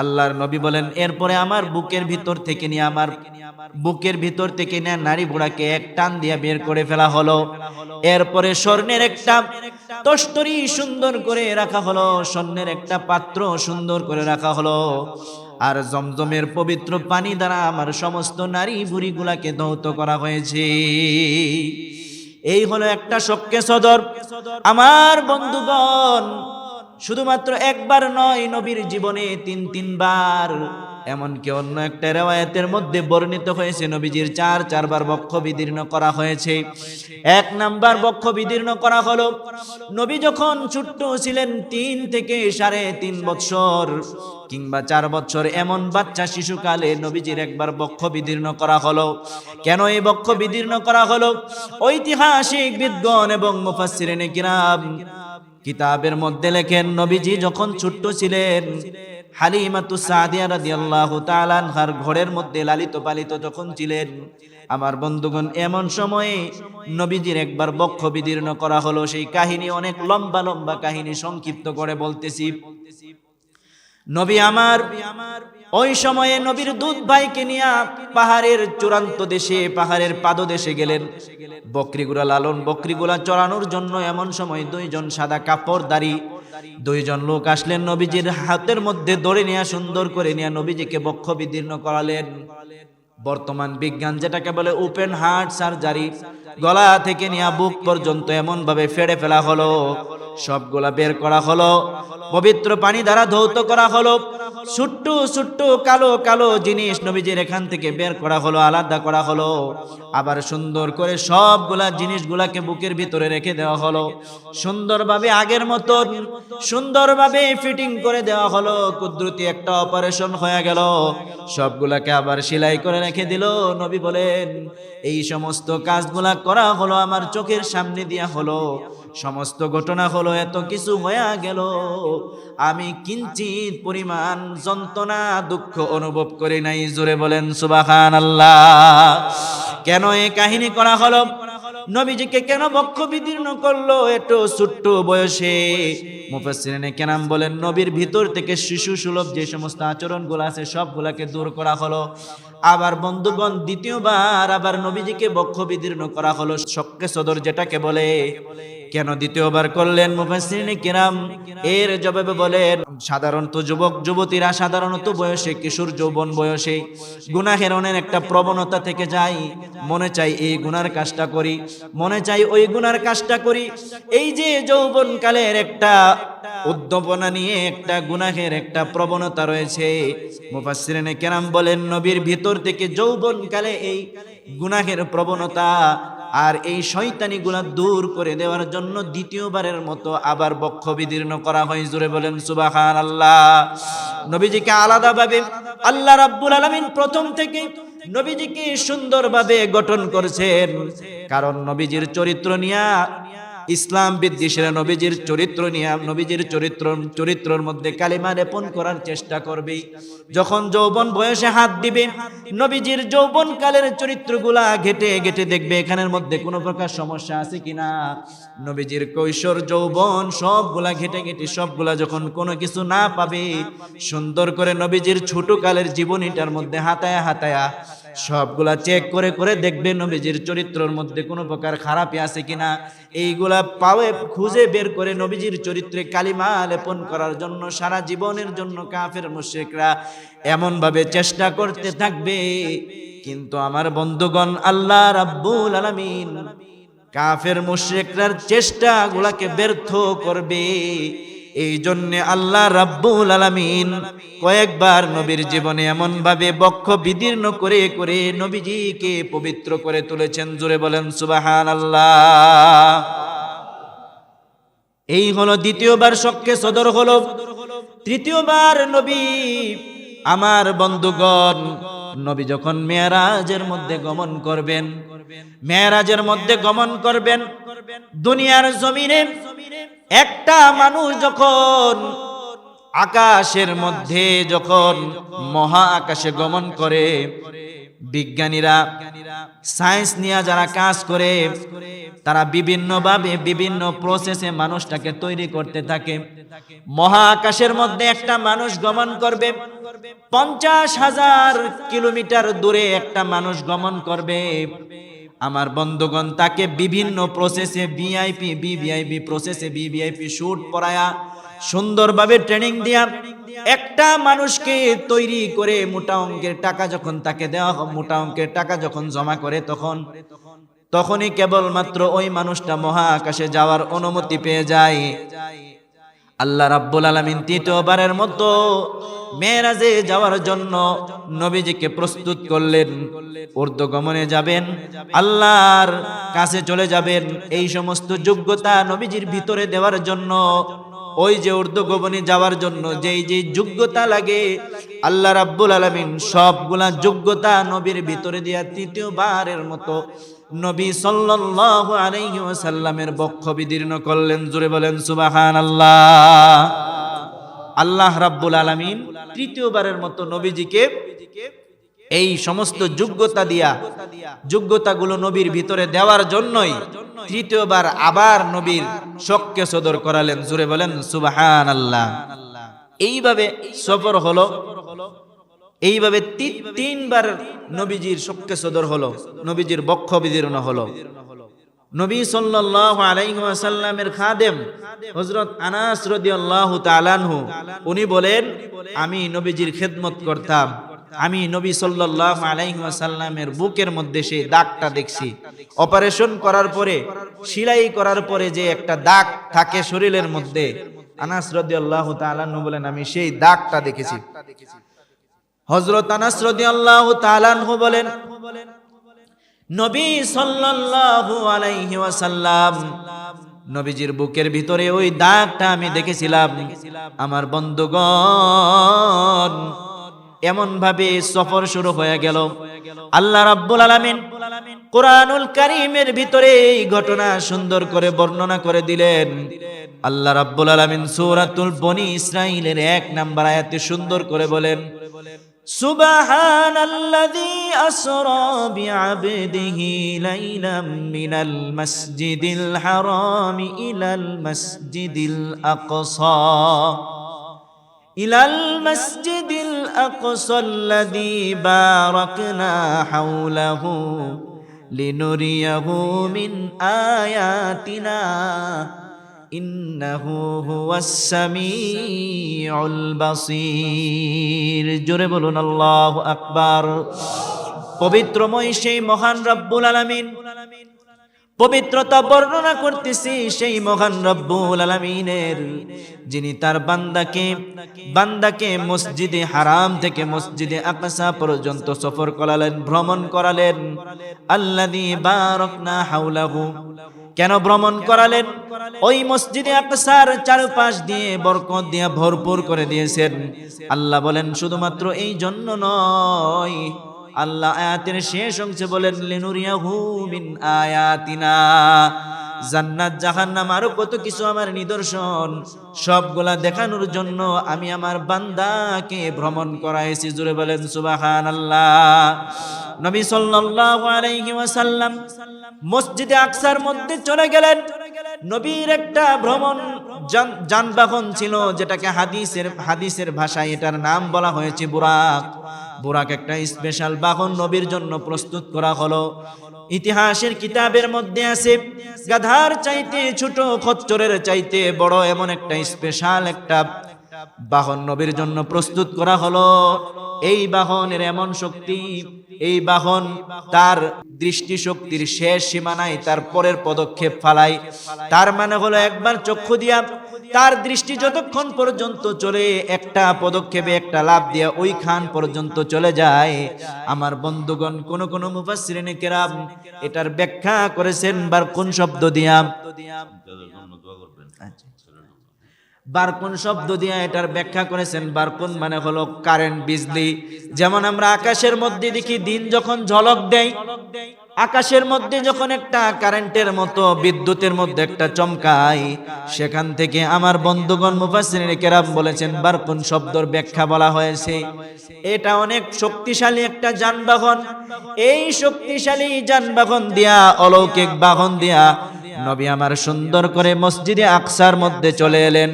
আল্লাহর নবী বলেন, এরপরে আমার বুকের ভিতর থেকে নিয়ে আমার বুকের ভিতর থেকে নিয়ে নারী বুড়াকে এক টান দিয়ে বের করে ফেলা হলো। এরপরে স্বর্ণের একটা তস্তরি সুন্দর করে রাখা হলো, স্বর্ণের একটা পাত্র সুন্দর করে রাখা হলো। আর জমজমের পবিত্র পানি দ্বারা আমার সমস্ত নারী বুড়িগুলাকে ধৌত করা হয়েছে। এই হলো একটা শক্কে সদর। আমার বন্ধুগণ শুধুমাত্র একবার নয়, নবীর জীবনে তিন, তিনবার। এমনকি অন্য একটা রেওয়ায়তের মধ্যে বর্ণিত হয়েছে, নবীজির চার, চারবার বক্ষ বিদীর্ণ করা হয়েছে। এক নাম্বার বক্ষ বিদীর্ণ করা হলো, নবী যখন ছোট্ট ছিলেন তিন থেকে সাড়ে তিন বছর কিংবা চার বছর এমন বাচ্চা শিশুকালে নবীজির একবার বক্ষ বিদীর্ণ করা হলো। কেন এই বক্ষ বিদীর্ণ করা হলো? ঐতিহাসিক বিদ্গণ এবং মুফাসসিরিনে কিরাম কিতাবের মধ্যে লেখেন, নবীজি যখন ছোট্ট ছিলেন, হালিমাতু সাদিয়া রাদিয়াল্লাহু তাআলা আনহার ঘরের মধ্যে লালিত পালিত যখন ছিলেন, আমার বন্ধুগণ, এমন সময়ে নবীজির একবার বক্ষ বিদীর্ণ করা হলো। সেই কাহিনী অনেক লম্বা লম্বা কাহিনী সংক্ষিপ্ত করে বলতেছি। নবী আমার ওই সময়ে নবীর দুধ ভাইকে নিয়ে পাহাড়ের চূড়ান্ত দেশে, পাহাড়ের পাদদেশে গেলেন। বকরিগুলা লালন বকরিগুলা চড়ানোর জন্য এমন সময় দুইজন সাদা কাপড় দাড়ি, দুইজন লোক আসলেন নবীজির হাতের মধ্যে দড়ি নিয়ে সুন্দর করে নিয়ে নবীজিকে বক্ষ বিদীর্ণ করালেন। বর্তমান বিজ্ঞান যেটাকে বলে ওপেন হার্ট সার্জারি, গলা থেকে নিয়ে বুক পর্যন্ত এমন ভাবে ফেড়ে ফেলা হলো। সবগুলা বের করা হলো। পবিত্র পানি দ্বারা ধৌত করা হলো। ছোট্ট ছোট্ট কালো কালো জিনিস নবীজির এখান থেকে বের করা হলো, আলাদা করা হলো। আবার সুন্দর করে সবগুলা জিনিসগুলাকে বুকের ভিতরে রেখে দেওয়া হলো। সুন্দরভাবে আগের মতন সুন্দরভাবে ফিটিং করে দেওয়া হলো। কুদরতি একটা অপারেশন হয়ে গেল। সবগুলাকে আবার সেলাই করে রেখে দিল। নবী বলেন, এই সমস্ত কাজগুলা করা হলো, আমার চোখের সামনে দিয়া হলো। সমস্ত ঘটনা হলো, এত কিছু হয়ে গেল। আমি কিঞ্চিত পরিমাণ যন্ত্রণা, দুঃখ অনুভব করি নাই। জোরে বলেন সুবাহান আল্লাহ কেন এই কাহিনী করা হলো? নবীজিকে কেন বক্ষ বিদীর্ণ করল একটু ছোট্ট বয়সে? মুফাসসিরিনে কেনাম বলেন, নবীর ভিতর থেকে শিশু সুলভ যে সমস্ত আচরণগুলো আছে, সবগুলাকে দূর করা হলো। আবার বন্ধুগণ, দ্বিতীয়বার আবার নবীজিকে বক্ষ বিদীর্ণ করা হলো। শক্কে সদর যেটাকে বলে কেন দ্বিতীয়বার করলেন মুফাসসিরিনে কিরাম? এর জবাবে বলেন, সাধারণত যুবক, যুবতীরা সাধারণত বয়সে কিশোর যৌবন বয়সে গুনাহের অনেক একটা প্রবণতা থেকে যায়। মনে চাই এই গুনার কাজটা করি, মনে চাই ওই গুনার কাজটা করি। এই যে যৌবন কালের একটা উদ্দীপনা নিয়ে একটা গুনাহের একটা প্রবণতা রয়েছে, মুফাসসিরিনে কেরাম বলেন, নবীর ভিতর থেকে যৌবন কালে এই গুনাহের প্রবণতা আর এই শয়তানিগুলা দূর করে দেওয়ার জন্য দ্বিতীয়বারের মতো আবার বক্ষ বিদীর্ণ করা হয়। জুড়ে বলেন সুবাহান আল্লাহ নবীজিকে আলাদাভাবে আল্লাহ রাব্বুল আলমিন প্রথম থেকে নবীজিকে সুন্দরভাবে গঠন করছেন। কারণ নবীজির চরিত্র নিয়া ইসলাম বিদ্বেষীরা নবীজির চরিত্র নিয়ে, নবীজির চরিত্র, চরিত্রের মধ্যে কালিমা লেপন করার চেষ্টা করবে। যখন যৌবন বয়সে হাত দিবে, নবীজির যৌবন কালের চরিত্রগুলা ঘেটে ঘেটে দেখবে, এখানের মধ্যে কোনো প্রকার সমস্যা আছে কিনা? নবীজির কৈশোর, যৌবন, সবগুলা ঘেটে ঘেটে, সবগুলা যখন কোনো কিছু না পাবে, সুন্দর করে নবীজির ছোট কালের জীবনীটার মধ্যে হাতায়া হাতায়া সবগুলা চেক করে করে দেখবে নবীজির চরিত্রের মধ্যে কোনো প্রকার খারাপই আছে কিনা। এইগুলা পাওয়ে খুঁজে বের করে নবীজির চরিত্রে কালিমা লেপন করার জন্য, সারা জীবনের জন্য কাফের মুশরিকরা এমন ভাবে চেষ্টা করতে থাকবে। কিন্তু আমার বন্ধুগণ, আল্লাহ রাব্বুল আলামিন কাফের মুশরিকরার চেষ্টাগুলাকে ব্যর্থ করবে। এই জন্য আল্লাহ রাব্বুল আলামিন কয়েকবার নবীর জীবনে এমন ভাবে বক্ষ বিদীর্ণ করে করে নবীজিকে পবিত্র করে তুলেছেন। জুড়ে বলেন সুবাহান আল্লাহ এই হলো দ্বিতীয়বার শক্কে সদর হলো। তৃতীয়বার নবী, আমার বন্ধুগণ, নবী যখন মেয়ারাজের মধ্যে গমন করবেন, মেয়ারাজের মধ্যে গমন করবেন, দুনিয়ার জমিনে একটা মানুষ যখন আকাশের মধ্যে যখন মহা আকাশে গমন করে, বিজ্ঞানীরা, সায়েন্স নিয়ে যারা কাজ করে, তারা বিভিন্নভাবে বিভিন্ন প্রসেসে মানুষটাকে তৈরি করতে থাকে। মহাকাশের মধ্যে একটা মানুষ গমন করবে, পঞ্চাশ হাজার কিলোমিটার দূরে একটা মানুষ গমন করবে। আমার বন্ধুগণ তাকে বিভিন্ন প্রসেসে ভিআইপি বিভিআইপি প্রসেসে বিভিআইপি শুট পড়ায়া সুন্দরভাবে ট্রেনিং দিয়া একটা মানুষকে তৈরি করে মোটা অঙ্কের টাকা যখন তাকে দেওয়া হয়, মোটা অঙ্কের টাকা যখন জমা করে তখন, তখনই কেবলমাত্র ওই মানুষটা মহাকাশে যাওয়ার অনুমতি পেয়ে যায়। আল্লাহ রাব্বুল আলমিন তৃতীয়বারের মতো মেয়েরাজে যাওয়ার জন্য নবীজিকে প্রস্তুত করলেন। ঊর্ধ্বগমনে যাবেন, আল্লাহর কাছে চলে যাবেন। এই সমস্ত যোগ্যতা নবীজির ভিতরে দেওয়ার জন্য ওই যে ঊর্ধ্বগমনে যাওয়ার জন্য যেই যেই যোগ্যতা লাগে, আল্লাহ রাব্বুল আলামিন সবগুলা যোগ্যতা নবীর ভিতরে দিয়া তৃতীয়বারের মতো নবী সাল্লাল্লাহু আলাইহি ওয়াসাল্লামের বক্ষ বিদীর্ণ করলেন জুড়ে বলেন, সুবহানাল্লাহ। আল্লাহ আল্লাহ রাব্বুল আলামিন তৃতীয়বারের মতো নবীজিকে এই সমস্ত যোগ্যতা দিয়া, যোগ্যতাগুলো নবীর ভিতরে দেওয়ার জন্যই তৃতীয়বার আবার নবীর শক্কে সদর করালেন। জুড়ে বলেন সুবাহান আল্লাহ এইভাবে সফর হলো, এইভাবে তিনবার নবীজির শক্কে সদর হলো, নবীজির বক্ষ বিদীর্ণ হলো। নবী সাল্লাল্লাহু আলাইহি ওয়াসাল্লামের খাদেম হযরত আনাস রাদিয়াল্লাহু উনি বলেন, আমি নবীজির খেদমত করতাম। আমি নবী সাল্লাল্লাহু আলাইহি ওয়াসাল্লামের বুকের মধ্যে সেই দাগটা দেখছি। অপারেশন করার পরে, সেলাই করার পরে যে একটা দাগ থাকে শরীরের মধ্যে, আনাস বলেন, আমি সেই দাগটা দেখেছি। আনাস বলেন, নবী সাল্লাল্লাহু আলাইহি ওয়াসাল্লাম, নবীজির বুকের ভিতরে ওই দাগটা আমি দেখেছিলাম। আমার বন্ধুগণ এমনভাবে সফর শুরু হয়ে গেল। আল্লাহ রাব্বুল আলামিন কোরআনুল কারীমের ভিতরে এই ঘটনা সুন্দর করে বর্ণনা করে দিলেন। আল্লাহ রাব্বুল আলামিন সূরাতুল বনি ইসরাঈলের এক নাম্বার আয়াতে সুন্দর করে বলেন, সুবহানাল্লাযী আসরা বিআবদিহি লাইলাম মিনাল মাসজিদিল হারাম ইলাল মাসজিদিল আকসা। ইলাল মাসজিদিল الأقصى الذي باركنا حوله لنريه من آياتنا ইন্নাহু হুয়াস সামিউল বাসীর জোরে বলুন আল্লাহু আকবার পবিত্রময় সেই মহান রব্বুল আলামিন পবিত্রতা বর্ণনা করতেছি সেই মহান রব্বুল আলামিনের, যিনি তার বান্দাকে বান্দাকে মসজিদে হারাম থেকে মসজিদে আকসা পর্যন্ত সফর করালেন, ভ্রমণ করালেন। আল্লাযী বারাকনা হাওলাহু। কেন ভ্রমণ করালেন? ওই মসজিদে আকসার চারপাশ দিয়ে বরকত দিয়ে ভরপুর করে দিয়েছেন। আল্লাহ বলেন, শুধুমাত্র এই জন্য নয় আল্লাহ আয়াতের শেষ অংশে বলেন, লিনুরিয়াহু মিন আয়াতিনা। জান্নাত, জাহান্নাম, আরও কত কিছু আমার নিদর্শন। সবগুলা দেখানোর জন্য আমি আমার বান্দাকে ভ্রমণ করাইছি। জুড়ে বলেন, সুবহানাল্লাহ। নবী সাল্লাল্লাহু আলাইহি ওয়াসাল্লাম মসজিদে আকসার মধ্যে চলে গেলেন। নবীর একটা ভ্রমণ যান- যানবাহন ছিল, যেটাকে হাদিসের হাদিসের ভাষায় এটার নাম বলা হয়েছে বুরাক। বুরাক একটা স্পেশাল বাহন নবীর জন্য প্রস্তুত করা হলো। ইতিহাসের কিতাবের মধ্যে আছে, গাধার চাইতে ছোট খচ্চরের চাইতে বড় এমন একটা স্পেশাল একটা বাহন নবীর জন্য প্রস্তুত করা হলো। এই বাহনের এমন শক্তি, এই বাহন তার দৃষ্টি শক্তির শেষ সীমানায় তার পরের পদক্ষেপ ফালাই তার মানে হলো একবার চক্ষু দিয়া তার দৃষ্টি যতক্ষণ পর্যন্ত চলে, একটা পদক্ষেপে একটা লাভ দিয়া ওই খান পর্যন্ত চলে যায়। আমার বন্ধুগণ, কোন কোন মুফাসসিরিনে কেরাম এটার ব্যাখ্যা করেছেন, বার কোন শব্দ দিয়া? আচ্ছা। বারকুন শব্দ দিয়ে এটার ব্যাখ্যা করেছেন বারকুন মানে হলো কারেন্ট বিজলি। যেমন আমরা আকাশের মধ্যে দেখি দিন যখন ঝলক দেয়, আকাশের মধ্যে যখন একটা কারেন্টের মতো বিদ্যুতের মধ্যে একটা চমকায়, সেখান থেকে আমার বন্ধুগণ মুফাসসিরিন কেরাম বলেছেন বারকুন শব্দর ব্যাখ্যা বলা হয়েছে। এটা অনেক শক্তিশালী একটা যানবাহন। এই শক্তিশালী যানবাহন দিয়া, অলৌকিক বাহন দিয়া নবী আমার সুন্দর করে মসজিদে আকসার মধ্যে চলে এলেন।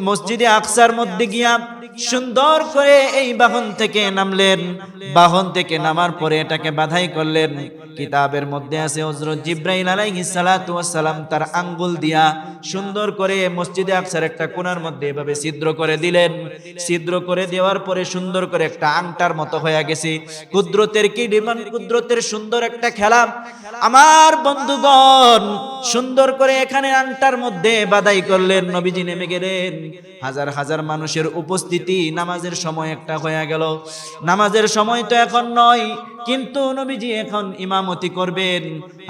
মসজিদে আকসার মধ্যে গিয়া সুন্দর করে এই বাহন থেকে নামলেন। বাহন থেকে নামার পরে এটাকে বাধাই করলেন। কিতাবের মধ্যে আছে, হযরত জিব্রাইল আলাইহিস সালাতু সালাম তার আঙ্গুল দিয়া সুন্দর করে মসজিদে আকসার একটা কোণার মধ্যে এভাবে ছিদ্র করে দিলেন। ছিদ্র করে দেওয়ার পরে সুন্দর করে একটা আংটার মতো হয়ে গেছে। কুদরতের কি ডিমান্ড? কুদরতের সুন্দর একটা খেলা। আমার বন্ধুগণ, সুন্দর করে এখানে আংটার মধ্যে বাদাই করলেন। নবীজি নেমে গেলেন। হাজার হাজার মানুষের উপস্থিতি নামাজের সময় একটা হয়ে গেল। নামাজের সময় তো এখন নয়, কিন্তু নবীজি এখন ইমামতি করবেন।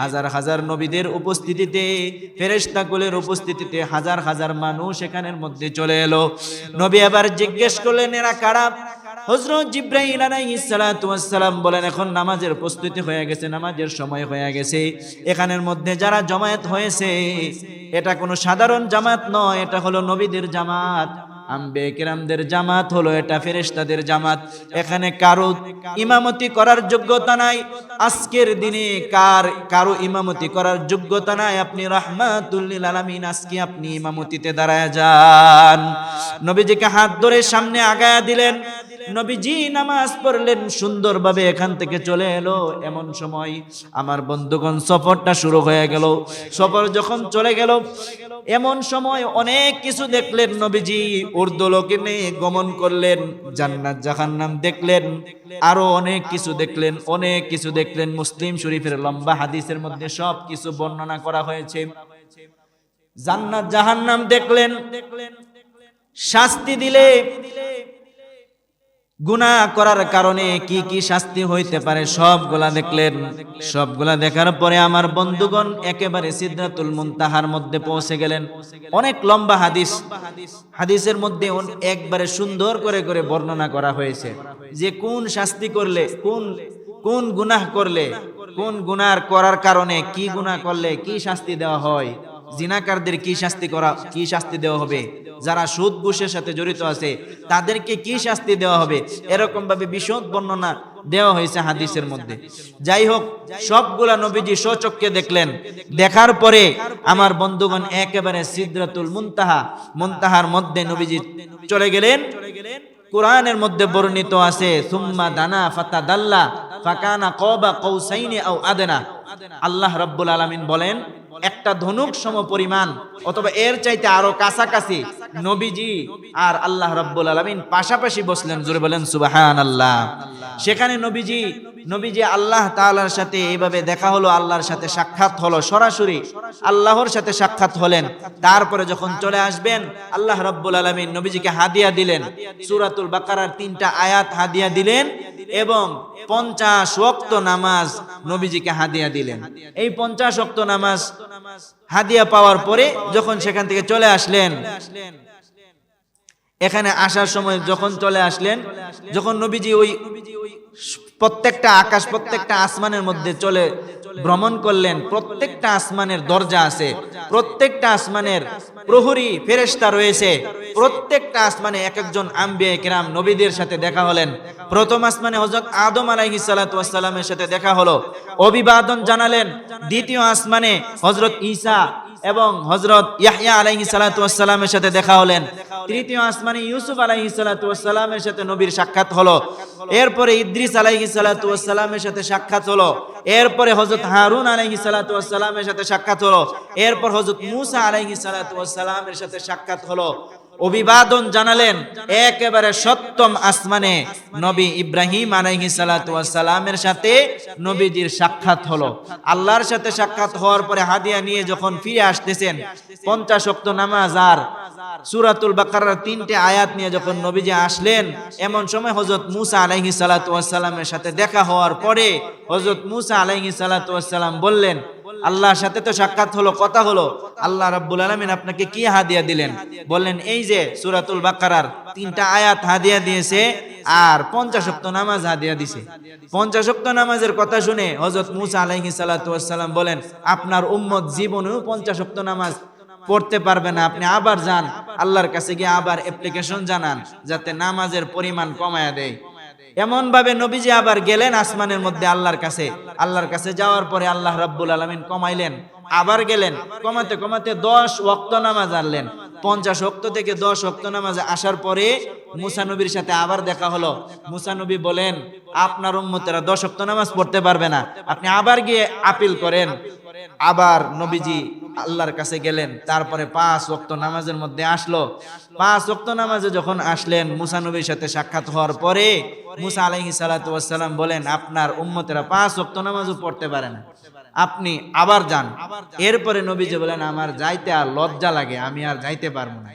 হাজার হাজার নবীদের উপস্থিতিতে ফেরেস্তাকুলের উপস্থিতিতে হাজার হাজার মানুষ এখানের মধ্যে চলে এলো। নবী আবার জিজ্ঞেস করলেন, এরা কারা? হজরত জিব্রাহিম আলাইহিস সালাতু ওয়াস সালাম বলেন, এখন নামাজের প্রস্তুতি হয়ে গেছে, নামাজের সময় হয়ে গেছে। এখানের মধ্যে যারা জমায়েত হয়েছে, এটা কোনো সাধারণ জামাত নয়, এটা হলো নবীদের জামাত। আম্বে কেরামদের জামাত হলো এটা ফেরেশতাদের জামাত। এখানে কারও ইমামতি করার যোগ্যতা নাই। আজকের দিনে কার, কারও ইমামতি করার যোগ্যতা নাই। আপনি রহমাতুল্লিল আলামিন, আজকে আপনি ইমামতিতে দাঁড়ায় যান। নবীজিকে হাত ধরে সামনে আগায়া দিলেন। নবীজি নামাজ পড়লেন, সুন্দরভাবে এখান থেকে চলে এলো। এমন সময় আমার বন্ধুগণ সফরটা শুরু হয়ে গেল। সফর যখন চলে গেল, এমন সময় অনেক কিছু দেখলেন নবীজি। উর্দুলোকে নিয়ে গমন করলেন, জান্নাত জাহান্নাম দেখলেন, আরও অনেক কিছু দেখলেন, অনেক কিছু দেখলেন। মুসলিম শরীফের লম্বা হাদিসের মধ্যে সব কিছু বর্ণনা করা হয়েছে। জান্নাত জাহান্নাম দেখলেন, শাস্তি দিলে গুনাহ করার কারণে কি কি শাস্তি হইতে পারে সবগুলা দেখলেন। সবগুলা দেখার পরে আমার বন্ধুগণ একেবারে সিদ্ধাতুল মুনতাহার মধ্যে পৌঁছে গেলেন। অনেক লম্বা হাদিস। হাদিসের মধ্যে একবারে সুন্দর করে করে বর্ণনা করা হয়েছে যে কোন শাস্তি করলে, কোন কোন গুনাহ করলে, কোন গুনার করার কারণে কি গুনাহ করলে কি শাস্তি দেওয়া হয়, জিনাকারদের কি শাস্তি করা কি শাস্তি দেওয়া হবে যারা সুদ ঘুষের সাথে জড়িত আছে, তাদেরকে কি শাস্তি দেওয়া হবে? এরকম ভাবে বিশদ বর্ণনা দেওয়া হয়েছে হাদিসের মধ্যে। যাই হোক, সবগুলা নবীজি স্বচক্ষে দেখলেন। দেখার পরে আমার বন্ধুগণ একেবারে সিদ্রাতুল মুনতাহা, মুনতাহার মধ্যে নবীজি চলে গেলেন। কোরআনের মধ্যে বর্ণিত আছে, সুম্মা দানা ফাতা দাল্লা ফাকানা কবা কৌসাইনি আও আদেনা। আল্লাহ রাব্বুল আলামিন বলেন, একটা ধনুক সম পরিমাণ অথবা এর চাইতে আরও কাছাকাছি নবীজি আর আল্লাহ রাব্বুল আলামিন পাশাপাশি বসলেন, জোরে বলেন, সুবহানাল্লাহ। সেখানে নবীজি নবীজি আল্লাহ তাআলার সাথে এইভাবে দেখা হলো, আল্লাহর সাথে সাক্ষাৎ হলো, সরাসরি আল্লাহর সাথে সাক্ষাৎ হলেন। তারপরে যখন চলে আসবেন, আল্লাহ রাব্বুল আলামিন নবীজিকে হাদিয়া দিলেন, সূরাতুল বাকারার তিনটা আয়াত হাদিয়া দিলেন এবং পঞ্চাশ ওয়াক্ত নামাজ নবীজিকে হাদিয়া দিলেন। এই পঞ্চাশ ওয়াক্ত নামাজ হাদিয়া পাওয়ার পরে যখন সেখান থেকে চলে আসলেন, এখানে আসার সময় যখন চলে আসলেন, যখন নবীজি ওই প্রত্যেকটা আকাশ, প্রত্যেকটা আসমানের মধ্যে চলে ভ্রমণ করলেন, প্রত্যেকটা আসমানের দরজা আছে, প্রত্যেকটা আসমানের প্রহরী ফেরেস্তা রয়েছে, প্রত্যেকটা আসমানে এক একজন আম্বিয়া কিরাম নবীদের সাথে দেখা হলেন। প্রথম আসমানে হজরত আদম আলাইহি সালাতামের সাথে দেখা হলো। অভিবাদন জানালেন। দ্বিতীয় আসমানে হজরত ঈসা এবং হজরত ইয়াহিয়া আলাইহি সালাতু সালামের সাথে দেখা হলেন। তৃতীয় আসমানে ইউসুফ আলাইহি সালাতু সালামের সাথে নবীর সাক্ষাৎ হলো। এরপরে ইদ্রিস আলাইহি সালাতু সালামের সাথে সাক্ষাৎ হলো। এরপরে হজরত হারুন আলাইহি সালাতু সালামের সাথে সাক্ষাৎ হলো। এরপর হজরত মুসা আলাইহি সালাতু সালামের সাথে সাক্ষাৎ হলো। অভিবাদন জানালেন একেবারে সপ্তম আসমানে নবী ইব্রাহিম আলাইহি সালামের সাথে নবীজির সাক্ষাৎ হলো। আল্লাহর সাথে সাক্ষাৎ হওয়ার পরে হাদিয়া নিয়ে যখন ফিরে আসতেছেন, পঞ্চাশ ওয়াক্ত নামাজ আর সূরাতুল বাকারার তিনটে আয়াত নিয়ে যখন নবীজি আসলেন, এমন সময় হযরত মুসা আলাইহি সালাতু সালামের সাথে দেখা হওয়ার পরে হযরত মুসা আলাইহি সালাতু সালাম বললেন আল্লাহর সাথে তো সাক্ষাৎ হলো, কথা হলো। আল্লাহ রাব্বুল আলামিন আপনাকে কি হাদিয়া দিলেন? বললেন, এই যে সূরাতুল বাকারার তিনটা আয়াত হাদিয়া দিয়েছে আর পঞ্চাশ শক্ত নামাজ হাদিয়া দিছে। পঞ্চাশ শক্ত নামাজের কথা শুনে হজরত মুসা আলাইহি সালাম বলেন, আপনার উম্মত জীবনেও পঞ্চাশ শক্ত নামাজ পড়তে পারবে না, আপনি আবার যান, আল্লাহর কাছে গিয়ে আবার অ্যাপ্লিকেশন জানান, যাতে নামাজের পরিমাণ কমায়া দেয়। এমন ভাবে নবীজি আবার গেলেন আসমানের মধ্যে আল্লাহর কাছে। আল্লাহর কাছে যাওয়ার পরে আল্লাহ রাব্বুল আলমিন কমাইলেন। আবার গেলেন। কমাতে কমাতে দশ ওক্ত নামাজ আনলেন। পঞ্চাশ ওক্ত থেকে দশ ওক্ত নামাজে আসার পরে মুসা নবীর সাথে আবার দেখা হলো। মুসা নবী বলেন, আপনার উম্মতেরা দশ ওক্ত নামাজ পড়তে পারবে না। আপনি আবার গিয়ে আপিল করেন। আবার নবীজি আল্লাহর কাছে গেলেন। তারপরে পাঁচ ওক্ত নামাজের মধ্যে আসলো। পাঁচ ওক্ত নামাজে যখন আসলেন, মুসা নবীর সাথে সাক্ষাৎ হওয়ার পরে মুসা আলাইহি সালাম বলেন, আপনার উম্মতেরা পাঁচ ওক্ত নামাজও পড়তে পারে না। আপনি আবার যান। এরপরে নবীজি বলেন আমার যাইতে আর লজ্জা লাগে আমি আর যাইতে পারব না।